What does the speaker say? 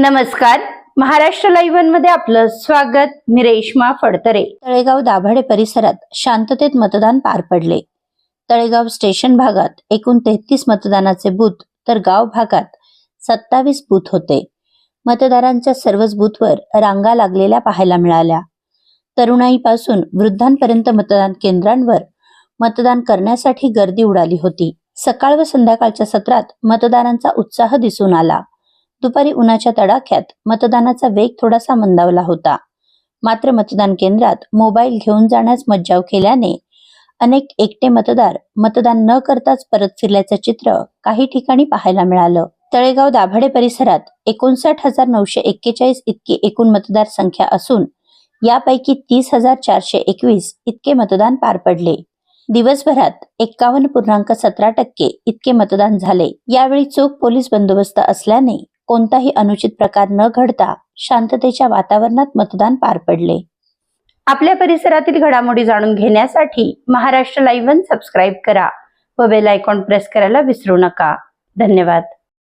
नमस्कार. महाराष्ट्र लाईव्हमध्ये आपलं स्वागत. मी रेश्मा फडतरे. तळेगाव दाभाडे परिसरात शांततेत मतदान पार पडले. तळेगाव स्टेशन भागात एकूण तेहतीस मतदानाचे बूथ तर गाव भागात सत्तावीस बूथ होते. मतदारांच्या सर्वच बूथवर रांगा लागलेल्या पाहायला मिळाल्या. तरुणाईपासून वृद्धांपर्यंत मतदान केंद्रांवर मतदान करण्यासाठी गर्दी उडाली होती. सकाळ व संध्याकाळच्या सत्रात मतदारांचा उत्साह दिसून आला. दुपारी उन्हाच्या तडाख्यात मतदानाचा वेग थोडासा मंदावला होता. मात्र मतदान केंद्रात मोबाईल घेऊन जाण्यास मज्जाव केल्याने अनेक एकटे मतदार मतदान न करताच परत फिरल्याचं चित्र काही ठिकाणी पाहायला मिळालं. तळेगाव दाभाडे परिसरात एकोणसाठ हजार नऊशे एक्केचाळीस इतकी एकूण मतदार संख्या असून यापैकी तीस हजार चारशे एकवीस इतके मतदान पार पडले. दिवसभरात एक्कावन्न पूर्णांक सतरा टक्के इतके मतदान झाले. यावेळी चोख पोलीस बंदोबस्त असल्याने कोणताही अनुचित प्रकार न घडता शांततेच्या वातावरणात मतदान पार पडले. आपल्या परिसरातील घडामोडी जाणून घेण्यासाठी महाराष्ट्र लाईव्ह सबस्क्राईब करा व बेल आयकॉन प्रेस करायला विसरू नका. धन्यवाद.